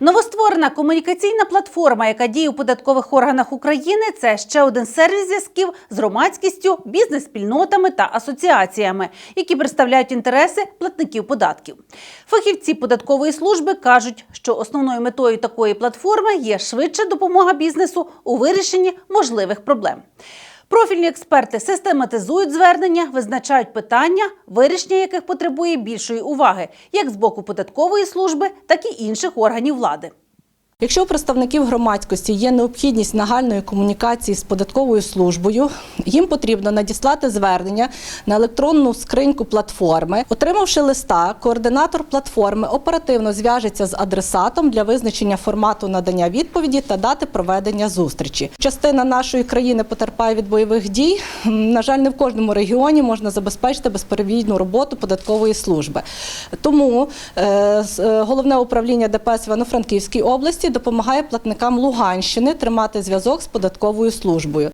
Новостворена комунікаційна платформа, яка діє у податкових органах України, це ще один сервіс зв'язків з громадськістю, бізнес-спільнотами та асоціаціями, які представляють інтереси платників податків. Фахівці податкової служби кажуть, що основною метою такої платформи є швидша допомога бізнесу у вирішенні можливих проблем. Профільні експерти систематизують звернення, визначають питання, вирішення яких потребує більшої уваги, як з боку податкової служби, так і інших органів влади. Якщо у представників громадськості є необхідність нагальної комунікації з податковою службою, їм потрібно надіслати звернення на електронну скриньку платформи. Отримавши листа, координатор платформи оперативно зв'яжеться з адресатом для визначення формату надання відповіді та дати проведення зустрічі. Частина нашої країни потерпає від бойових дій. На жаль, не в кожному регіоні можна забезпечити безперебійну роботу податкової служби. Тому е, е, головне управління ДПС Івано-Франківській області допомагає платникам Луганщини тримати зв'язок з податковою службою.